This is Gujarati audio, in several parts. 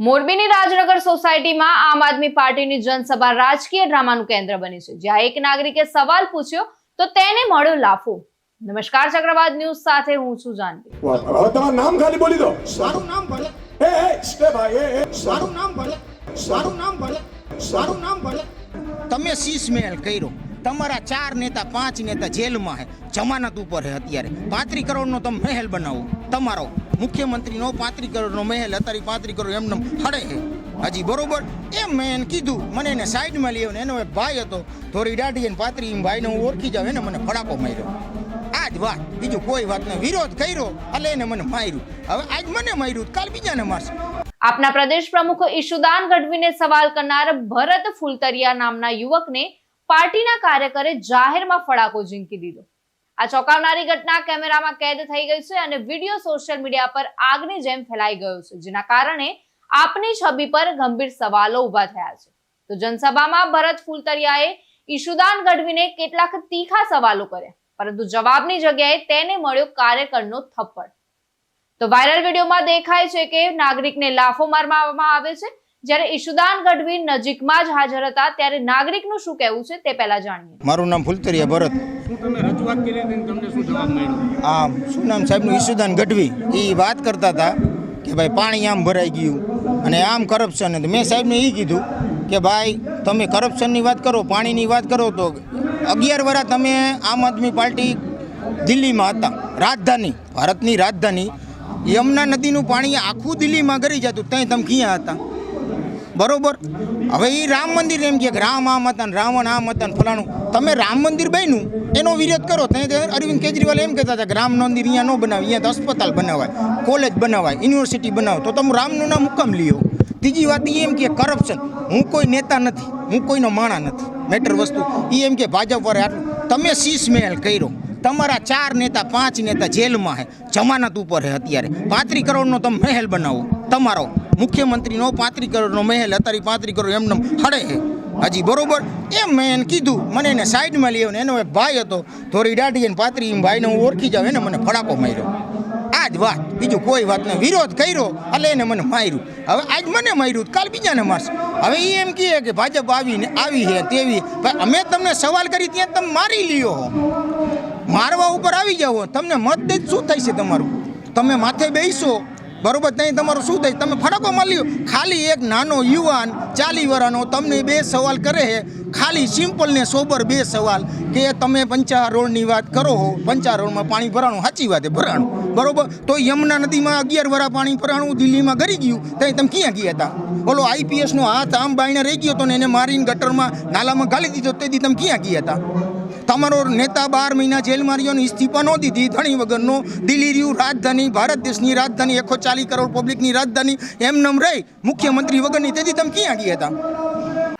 મોરબીની રાજનગર સોસાયટીમાં આમ આદમી પાર્ટીની જનસભા રાજકીય ડ્રામાનું કેન્દ્ર બની છે. જ્યાં એક નાગરિકે સવાલ પૂછ્યો તો તેને મળ્યો લાફો. નમસ્કાર ચક્રવાત ન્યૂઝ સાથે હું છું જાનવી. હવે તમારું નામ ખાલી બોલી દો. મારું નામ ભલે. એ એ ભાઈ એ એ. મારું નામ ભલે. મારું નામ ભલે. મારું નામ ભલે. તમે શીશમહેલ કર્યો. તમારા ચાર નેતા પાંચ નેતા જેલમાં હે. જમાનત ઉપર હે અત્યારે. પાંત્રી કરોડનો તમે મહેલ બનાવો. તમારો. મુખ્યમંત્રીનો પાંત્રી કરોડનો મહેલ અત્યારે પાંત્રી કરોડ એમને હડે હજી, બરોબર? એમ મેં એને કીધું, મને એને સાઈડમાં લઈ ને એનો ભાઈ હતો થોડી દાઢી અને પાંત્રી ભાઈને હું ઓળખી જાઉં, એને મને ફડાકો માર્યો. આ જ વાત, બીજું કોઈ વાત નહીં વિરોધ કર્યો, એટલે એને મને માર્યું. હવે આજ મને માર્યું કાલ બીજાને મારશે. આપના પ્રદેશ પ્રમુખ ઈશુદાન ગઢવીને સવાલ કરનાર ભરત ફૂલતરિયા નામના યુવકને પાર્ટીના કાર્યકરે જાહેરમાં ફડાકો ઝીંકી દીધો. આ ચોંકાવનારી ઘટના કેમેરામાં કેદ થઈ ગઈ છે અને વીડિયો સોશિયલ મીડિયા પર આગની જેમ ફેલાઈ ગયો છે, જેના કારણે આપની છબી પર ગંભીર સવાલો ઊભા થયા છે. તો જનસભામાં ભરત ફૂલતરિયાએ ઈશુદાન ગઢવીને કેટલાક તીખા સવાલો કર્યા, પરંતુ જવાબની જગ્યાએ તેને મળ્યો કાર્યકરનો થપ્પડ. તો વાયરલ વિડીયોમાં દેખાય છે કે નાગરિકને લાફો મારવામાં આવે છે. જ્યારે ઈશુદાન ગઢવી નજીકમાં જ હાજર હતા, ત્યારે નાગરિકનું શું કહેવું છે તે પહેલા જાણીએ. મારું નામ ફૂલતરિયા ભરત. શું તમે રજૂઆત કરી હતી તમને શું જવાબ મળ્યો? આ શું નામ સાહેબનું? ઈશુદાન ગઢવી. એ વાત કરતા હતા કે ભાઈ પાણી આમ ભરાઈ ગયું અને આમ કરપ્શન મેં સાહેબને એ કીધું કે ભાઈ, તમે કરપ્શનની વાત કરો, પાણીની વાત કરો તો અગિયાર વર્ષ તમે આમ આદમી પાર્ટી દિલ્હીમાં હતા. રાજધાની, ભારતની રાજધાની. યમુના નદીનું પાણી આખું દિલ્હીમાં ગરી જતું. ત્યાં તમે ક્યાં હતા? બરોબર? હવે એ રામ મંદિર એમ કે રામ આમ હતા રાવણ આમ હતા ફલાણું. તમે રામ મંદિર બન્યું, એનો વિરોધ કરો. ત્યાં અરવિંદ કેજરીવાલ એમ કહેતા હતા કે રામ મંદિર અહીંયા ન બનાવે, અહીંયા તો અસ્પતાલ બનાવાય, કોલેજ બનાવાય, યુનિવર્સિટી બનાવો. તો તમે રામનું નામ હુકમ લ્યો. ત્રીજી વાત એ એમ કે કરપ્શન હું કોઈ નેતા નથી, હું કોઈનો માણા નથી. મેટર વસ્તુ. એ એમ કે ભાજપ વાળે આટલું. તમે શીશ મહેલ કર્યો. તમારા ચાર નેતા, પાંચ નેતા જેલમાં હે, જમાનત ઉપર હે અત્યારે. પાંત્રી કરોડનો તમે મહેલ બનાવો, તમારો. મુખ્યમંત્રીનો પાંત્રી કરોડનો મહેલ અત્યારે પાંત્રી કરોડ એમને હડે હજી, બરોબર? એમ મેં એને કીધું, મને એને સાઈડમાં લઈ આવ્યો એનો એક ભાઈ હતો થોડી દાઢી અને પાત્રી, એમ ભાઈને હું ઓળખી જાઉં, એને મને ફડાકો માર્યો. આ જ વાત, બીજું કોઈ વાત નહીં. વિરોધ કર્યો, એટલે એને મને માર્યું. હવે આજ મને માર્યું કાલ બીજાને મારશે. હવે એ એમ કહે કે ભાજપ આવીને, આવી છે તેવી. અમે તમને સવાલ કરી ત્યાં તમે મારી લ્યો. મારવા ઉપર આવી જાઓ, તમને મત દે શું થાય છે તમારું? તમે માથે બેસો. બરોબર? ત્યાં તમારું શું થાય? તમે ફટાકો મારી લ્યો ખાલી એક નાનો યુવાન ચાલી વર્ષનો તમને બે સવાલ કરે છે. ખાલી સિમ્પલ ને સોબર બે સવાલ કે તમે પંચા રોડની વાત કરો હો. પંચા રોડમાં પાણી ભરાણું, સાચી વાત ભરાણું. બરોબર? તો યમુના નદીમાં અગિયાર વરા પાણી ભરાણું દિલ્હીમાં ગરી ગયું. ત્યાં તમે ક્યાં ગયા હતા ઓલો આઈપીએસનો હાથ આમ બાઈને રહી ગયો હતો ને એને મારીને ગટરમાં નાલામાં ગાલી દીધો તેથી તમે ક્યાં ગયા હતા તમારો નેતા બાર મહિના જેલમાં રહ્યો ને ઇસ્તીફા ન દીધી. ધણી વગરનો દિલ્હી રહ્યું રાજધાની, ભારત દેશની રાજધાની એકસો ચાલીસ કરોડ પબ્લિકની રાજધાની એમનેમ રહી મુખ્યમંત્રી વગરની. તેથી તમે ક્યાં ગયા હતા?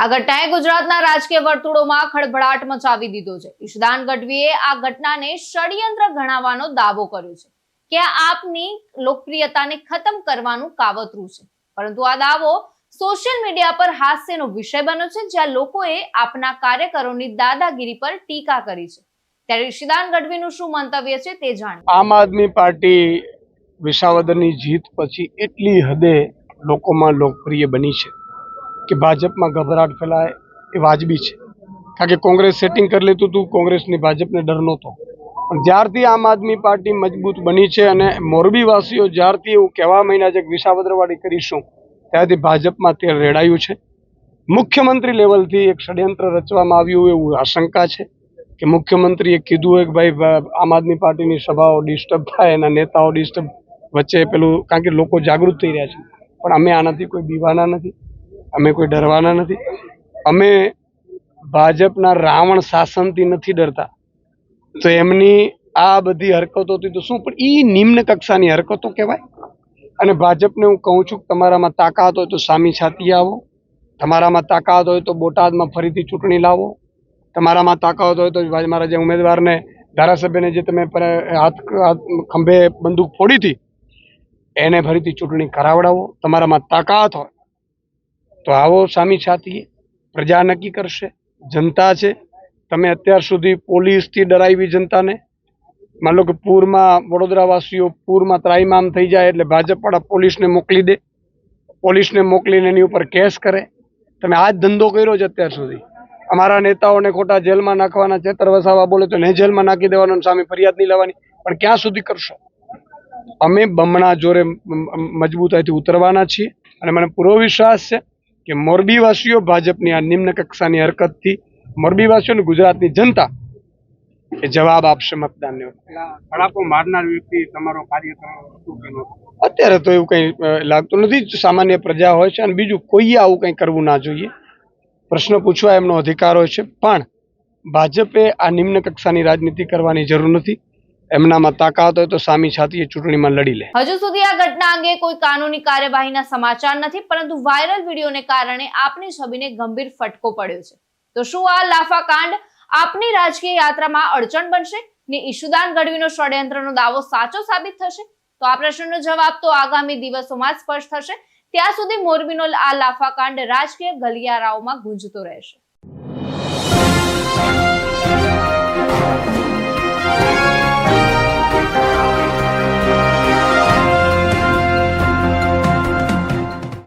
આ ઘટનાએ ગુજરાતના રાજકીય વર્તુળોમાં ખળભળાટ મચાવી દીધો છે. ઈશદાન ગઢવીએ આ ઘટનાને ષડયંત્ર ગણાવવાનો દાવો કર્યો છે કે આપની લોકપ્રિયતાને ખતમ કરવાનું કાવતરું છે. પરંતુ આ દાવો સોશિયલ મીડિયા પર હાસ્યનો વિષય બન્યો છે, જ્યાં લોકોએ આપના કાર્યકરોની દાદાગીરી પર ટીકા કરી છે. ત્યારે ઈશદાન ગઢવીનું શું મંતવ્ય છે તે જાણીએ. આમ આદમી પાર્ટી વિસાવદરની જીત પછી એટલી હદે લોકોમાં લોકપ્રિય બની છે કે ભાજપમાં ગભરાટ ફેલાય એ વાજબી છે. કારણ કે કોંગ્રેસ સેટિંગ કરી લેતું હતું, કોંગ્રેસની ભાજપને ડર નહોતો. પણ જ્યારથી આમ આદમી પાર્ટી મજબૂત બની છે અને મોરબીવાસીઓ જ્યારથી એવું કહેવા મહિના છે કે વિસાવદરવાડી કરીશું ત્યારથી ભાજપમાં તે રેડાયું છે. મુખ્યમંત્રી લેવલથી એક ષડયંત્ર રચવામાં આવ્યું એવું આશંકા છે કે મુખ્યમંત્રીએ કીધું હોય કે ભાઈ આમ આદમી પાર્ટીની સભાઓ ડિસ્ટર્બ થાય એના નેતાઓ ડિસ્ટર્બ વચ્ચે પેલું કારણ કે લોકો જાગૃત થઈ રહ્યા છે. પણ અમે આનાથી કોઈ બીવાના નથી. અમે કોઈ ડરવાના નથી. અમે ભાજપના રાવણ શાસનથી નથી ડરતા. તો એમની આ બધી હરકતોથી તો શું? પણ એ નિમ્ન કક્ષાની હરકતો કહેવાય? અને ભાજપને હું કહું છું કે તમારામાં તાકાત હોય તો સામી છાતી આવો. તમારામાં તાકાત હોય તો બોટાદમાં ફરીથી ચૂંટણી લાવો. તમારામાં તાકાત હોય તો મારા જે ઉમેદવારને ધારાસભ્યને જે તમે હાથ ખંભે બંદૂક ફોડી હતી, એને ફરીથી ચૂંટણી કરાવડાવો. તમારામાં તાકાત હોય તો આવો સામી છાતી પ્રજા નક્કી કરશે. જનતા છે. તમે અત્યાર સુધી પોલીસથી ડરાવી જનતાને માન લો કે પૂરમાં, વડોદરાવાસીઓ પૂરમાં ત્રાઈમામ થઈ જાય એટલે ભાજપવાળા પોલીસને મોકલી દે. પોલીસને મોકલીને એની ઉપર કેસ કરે. તમે આ જ ધંધો કર્યો છે અત્યાર સુધી. અમારા નેતાઓને ખોટા જેલમાં નાખવાના, ચેતર વસાવા બોલે તો ને જેલમાં નાખી દેવાનો સામે ફરિયાદ નહીં લેવાની પણ ક્યાં સુધી કરશો? અમે બમણા જોરે મજબૂતાઈથી ઉતરવાના છીએ અને મને પૂરો વિશ્વાસ છે કે મોરબીવાસીઓ ભાજપની આ નિમ્ન કક્ષાની હરકતથી મોરબીવાસીઓ અને ગુજરાતની જનતા એ જવાબ આપશે મતદાનને. ધડાકો મારનાર વ્યક્તિ તમારો કાર્યકર હતો કે નહોતો? અત્યારે તો એવું કંઈ લાગતું નથી. સામાન્ય પ્રજા હોય છે અને બીજું કોઈએ આવું કંઈ કરવું ના જોઈએ. પ્રશ્ન પૂછવા એમનો અધિકાર હોય છે. પણ ભાજપે આ નિમ્ન કક્ષાની રાજનીતિ કરવાની જરૂર નથી. એમનામાં તાકાત હોય તો સામી છાતીએ ચૂંટણીમાં લડી લે. હજુ સુધી આ ઘટના અંગે કોઈ કાનૂની કાર્યવાહીના સમાચાર નથી પરંતુ વાયરલ વિડીયોને કારણે આપની છબીને ગંભીર ફટકો પડ્યો છે. તો શું આ લાફાકાંડ આપની રાજકીય યાત્રામાં અડચણ બનશે ને ઈશુદાન ગઢવીનો ષડયંત્રનો દાવો સાચો સાબિત થશે? તો આ પ્રશ્નનો જવાબ તો આગામી દિવસોમાં સ્પષ્ટ થશે. ત્યાં સુધી મોરબીનો આ લાફાકાંડ રાજકીય ગલિયારાઓમાં ગુંજતો રહેશે.